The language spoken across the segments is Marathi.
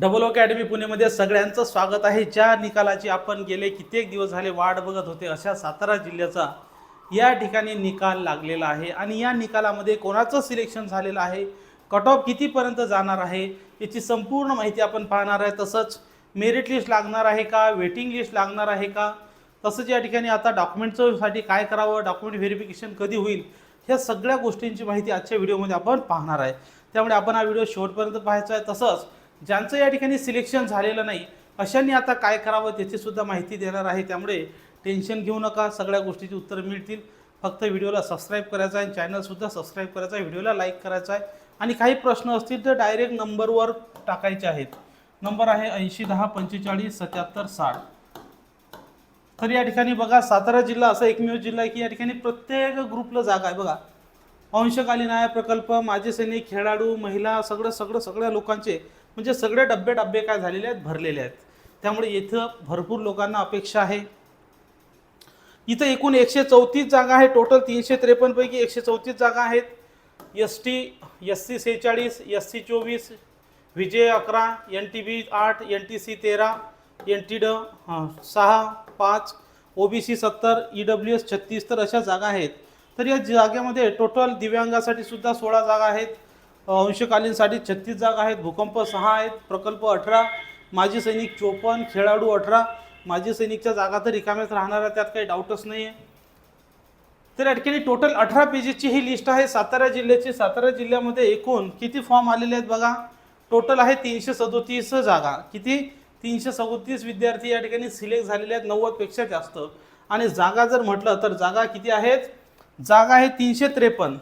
डबल अकॅडमी पुणेमध्ये सगळ्यांचं स्वागत आहे. ज्या निकालाची आपण गेले कित्येक दिवस झाले वाट बघत होते अशा सातारा जिल्ह्याचा या ठिकाणी निकाल लागलेला आहे. आणि या निकालामध्ये कोणाचं सिलेक्शन झालेलं आहे? कट ऑफ कितीपर्यंत जाणार आहे? याची संपूर्ण माहिती आपण पाहणार आहे. तसंच मेरिट लिस्ट लागणार आहे का? वेटिंग लिस्ट लागणार आहे का? तसंच या ठिकाणी आता डॉक्युमेंटसाठी काय करावं? डॉक्युमेंट व्हेरिफिकेशन कधी होईल? ह्या सगळ्या गोष्टींची माहिती आजच्या व्हिडिओमध्ये आपण पाहणार आहे. त्यामुळे आपण हा व्हिडिओ शेवटपर्यंत पाहायचा आहे. तसंच ज्यांचं या ठिकाणी सिलेक्शन झालेलं नाही अशांनी आता काय करावं त्याची सुद्धा माहिती देणार आहे. त्यामुळे टेन्शन घेऊ नका. सगळ्या गोष्टीची उत्तरं मिळतील. फक्त व्हिडिओला सबस्क्राईब करायचं आहे चॅनलसुद्धा सबस्क्राईब करायचं आहे. व्हिडिओला लाईक करायचा आहे. आणि काही प्रश्न असतील तर डायरेक्ट नंबरवर टाकायचे आहेत. नंबर आहे ऐंशी दहा पंचेचाळीस सत्याहत्तर साठ. तर या ठिकाणी बघा सातारा जिल्हा असा एकमेव जिल्हा आहे की या ठिकाणी प्रत्येक ग्रुपला जागा आहे. बघा अंशकालीन आहे प्रकल्प माजी सैनिक खेळाडू महिला सगळं सगळं सगळ्या लोकांचे म्हणजे सगळे डब्बे डब्बे काय झालेले आहेत? भरलेले आहेत. त्यामुळे इथं भरपूर लोकांना अपेक्षा आहे. इथं एकूण एकशे चौतीस जागा आहे टोटल तीनशे त्रेपन्नपैकी एकशे चौतीस जागा आहेत. एस टी एस सी सेहेचाळीस एस सी चोवीस विजय अकरा एन टी बी आठ एन टी सी तेरा एन टी ड सहा पाच ओ बी सी सत्तर ई डब्ल्यू एस छत्तीस तर अशा जागा आहेत. तर या जागेमध्ये टोटल दिव्यांगासाठी सुद्धा सोळा जागा आहेत. अंशकालीनसाठी छत्तीस जागा आहेत भूकंप सहा आहेत प्रकल्प अठरा माजी सैनिक चोपन्न खेळाडू अठरा. माजी सैनिकच्या जागा तर रिकाम्याच राहणार आहे त्यात काही डाऊटच नाही आहे तर या ठिकाणी टोटल अठरा पेजेसची ही लिस्ट आहे. सातारा जिल्ह्याची सातारा जिल्ह्यामध्ये एकूण किती फॉर्म आलेले आहेत बघा? टोटल आहे तीनशे सदोतीस जागा. किती? तीनशे सदोतीस विद्यार्थी या ठिकाणी सिलेक्ट झालेले आहेत नव्वदपेक्षा जास्त. आणि जागा जर म्हटलं तर जागा किती आहेत? जागा आहे तीनशे त्रेपन्न.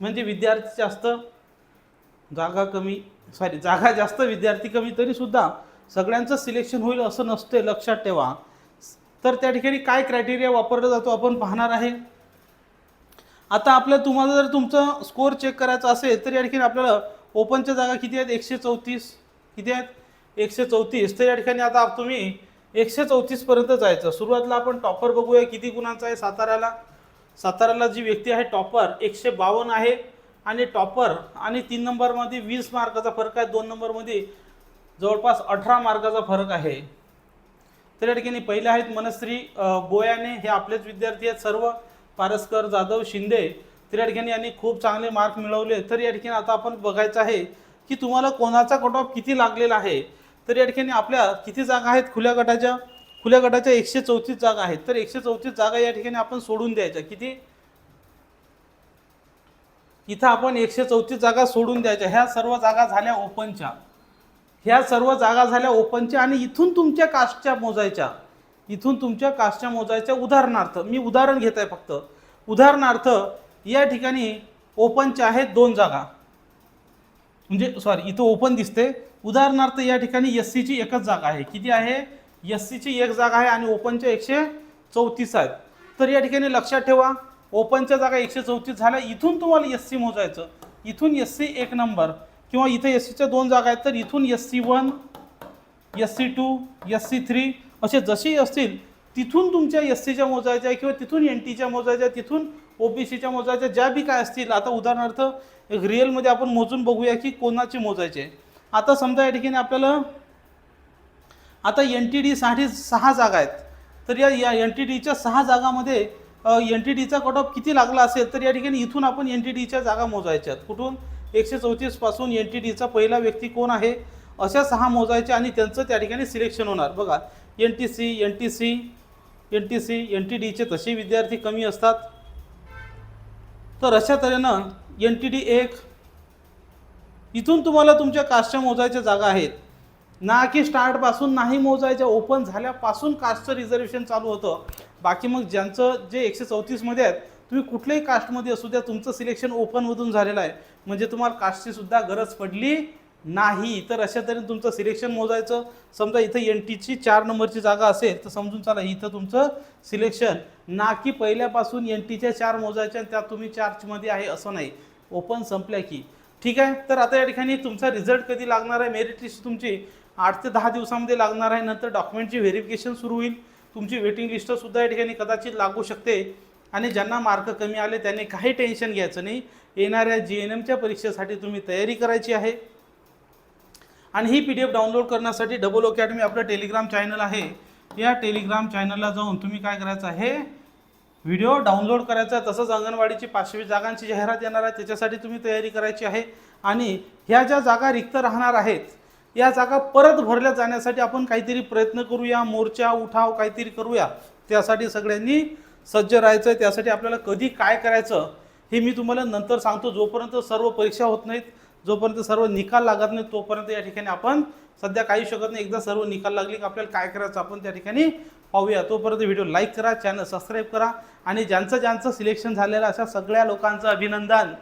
म्हणजे विद्यार्थी जास्त. जागा कमी सॉरी जागा जास्त विद्यार्थी कमी तरीसुद्धा सगळ्यांचं सिलेक्शन होईल असं नसते लक्षात ठेवा. तर त्या ठिकाणी काय क्रायटेरिया वापरला जातो आपण पाहणार आहे. आता आपल्या तुम्हाला जर तुमचं स्कोअर चेक करायचा असेल तर या ठिकाणी आपल्याला ओपनच्या जागा किती आहेत? एकशे चौतीस. किती आहेत? एकशे चौतीस. तर या ठिकाणी आता तुम्ही एकशे चौतीसपर्यंत जायचं. सुरुवातीला आपण टॉपर बघूया किती गुणांचा आहे साताऱ्याला साताऱ्याला जी व्यक्ती आहे टॉपर एकशे बावन्न आहे. आणि टॉपर आणि तीन नंबरमध्ये वीस मार्काचा फरक आहे. दोन नंबरमध्ये जवळपास अठरा मार्काचा फरक आहे. तर या ठिकाणी पहिले आहेत मनश्री बोयाने हे आपलेच विद्यार्थी आहेत. सर्व पारस्कर जाधव शिंदे तर या ठिकाणी यांनी खूप चांगले मार्क मिळवले. तर या ठिकाणी आता आपण बघायचं आहे की तुम्हाला कोणाचा कट ऑफ किती लागलेला आहे? तर या ठिकाणी आपल्या किती जागा आहेत? खुल्या गटाच्या? खुल्या गटाच्या एकशे चौतीस जागा आहेत. तर एकशे चौतीस जागा या ठिकाणी आपण सोडून द्यायच्या. किती? इथं आपण एकशे चौतीस जागा सोडून द्यायच्या. ह्या सर्व जागा झाल्या ओपनच्या. ह्या सर्व जागा झाल्या ओपनच्या आणि इथून तुमच्या कास्टच्या मोजायच्या. इथून तुमच्या कास्टच्या मोजायच्या उदाहरणार्थ मी उदाहरण घेत आहे फक्त. उदाहरणार्थ या ठिकाणी ओपनच्या आहेत दोन जागा. म्हणजे सॉरी इथं ओपन दिसते उदाहरणार्थ या ठिकाणी एस सीची एकच जागा आहे. किती आहे? एस सीची एक जागा आहे आणि ओपनच्या एकशे चौतीस आहेत. तर या ठिकाणी लक्षात ठेवा. ओपनच्या जागा एकशे चौतीस झाल्या. इथून तुम्हाला एस सी मोजायचं. इथून एस सी एक नंबर. किंवा इथे एस सीच्या दोन जागा आहेत तर इथून S C one S C two S C three असे जसे असतील तिथून तुमच्या एस सीच्या मोजायच्या किंवा तिथून एन टीच्या मोजायच्या तिथून ओ बी सीच्या मोजायच्या ज्या बी काय असतील. आता उदाहरणार्थ एक रिअलमध्ये आपण मोजून बघूया की कोणाचे मोजायचे. आता समजा या ठिकाणी आपल्याला आता एन टी डीसाठी सहा जागा आहेत. तर या या एन टी डीच्या सहा जागामध्ये एन टी डीचा कट ऑफ किती लागला असेल तर या ठिकाणी इथून आपण एन टी डीच्या जागा मोजायच्या आहेत कुठून? एकशे चौतीसपासून एन टी डीचा पहिला व्यक्ती कोण आहे? अशा सहा मोजायच्या आणि त्यांचं त्या ठिकाणी सिलेक्शन होणार. बघा N T C N T C N T C N T डीचे तसे विद्यार्थी कमी असतात. तर अशा तऱ्हेनं एन टी डी एक इथून तुम्हाला तुमच्या कास्टच्या मोजायच्या जागा आहेत. ना की स्टार्टपासून नाही मोजायच्या ओपन झाल्यापासून कास्टचं रिझर्वेशन चालू होतं. बाकी मग ज्यांचं जे एकशे चौतीसमध्ये आहेत तुम्ही कुठल्याही कास्टमध्ये असू द्या तुमचं सिलेक्शन ओपनमधून झालेलं आहे. म्हणजे तुम्हाला कास्टची सुद्धा गरज पडली नाही. तर अशा तऱ्हेने तुमचं सिलेक्शन मोजायचं समजा इथं एन टीची चार नंबरची जागा असेल तर समजून चला इथं तुमचं सिलेक्शन ना की पहिल्यापासून एन टीच्या चार मोजायच्या आणि त्यात तुम्ही चार्जमध्ये आहे असं नाही. ओपन संपल्या की. ठीक आहे? तर आता या ठिकाणी तुमचा रिझल्ट कधी लागणार आहे? मेरिट लिस्ट तुमची आठ ते दहा दिवसामध्ये लागणार आहे. नंतर डॉक्युमेंटची व्हेरिफिकेशन सुरू होईल. तुमची वेटिंग लिस्टसुद्धा या ठिकाणी कदाचित लागू शकते. आणि ज्यांना मार्क कमी आले त्यांनी काही टेन्शन घ्यायचं नाही. येणाऱ्या जी एन एमच्या परीक्षेसाठी तुम्ही तयारी करायची आहे. आणि ही पी डी एफ डाउनलोड करण्यासाठी डबल अकॅडमी आपलं टेलिग्राम चॅनल आहे. या टेलिग्राम चॅनलला जाऊन तुम्ही काय करायचं आहे? व्हिडिओ डाउनलोड करायचा तसंच अंगणवाडीची पाचशे जागांची जाहिरात येणार आहे. त्याच्यासाठी तुम्ही तयारी करायची आहे. आणि ह्या ज्या जागा रिक्त राहणार आहेत या जागा परत भरल्या जाण्यासाठी आपण काहीतरी प्रयत्न करूया मोर्चा उठाव काहीतरी करूया. त्यासाठी सगळ्यांनी सज्ज राहायचं आहे त्यासाठी आपल्याला कधी काय करायचं हे मी तुम्हाला नंतर सांगतो. जोपर्यंत सर्व परीक्षा होत नाहीत जोपर्यंत सर्व निकाल लागत नाहीत तोपर्यंत या ठिकाणी आपण सध्या काही शकत नाही. एकदा सर्व निकाल लागले की आपल्याला काय करायचं आपण त्या ठिकाणी पाहूया. तोपर्यंत व्हिडिओ लाईक करा चॅनल सबस्क्राईब करा आणि ज्यांचं ज्यांचं सिलेक्शन झालेलं अशा सगळ्या लोकांचं अभिनंदन.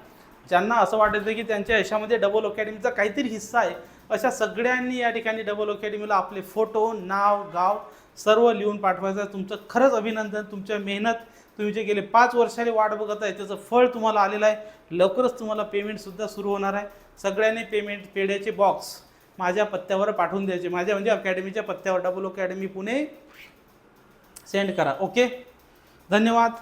ज्यांना असं वाटतं की त्यांच्या यशामध्ये डबल अकॅडमीचा काहीतरी हिस्सा आहे अशा सगळ्यांनी या ठिकाणी डबल अकॅडमीला आपले फोटो नाव गाव सर्व लिहून पाठवायचं. आहे तुमचं खरंच अभिनंदन तुमच्या मेहनत तुम्ही जे गेले पाच वर्षाने वाट बघत आहे त्याचं फळ तुम्हाला आलेलं आहे. लवकरच तुम्हाला पेमेंटसुद्धा सुरू होणार आहे. सगळ्यांनी पेमेंट पेढ्याचे बॉक्स माझ्या पत्त्यावर पाठवून द्यायचे. माझ्या म्हणजे अकॅडमीच्या पत्त्यावर डबल अकॅडमी पुणे सेंड करा. ओके धन्यवाद.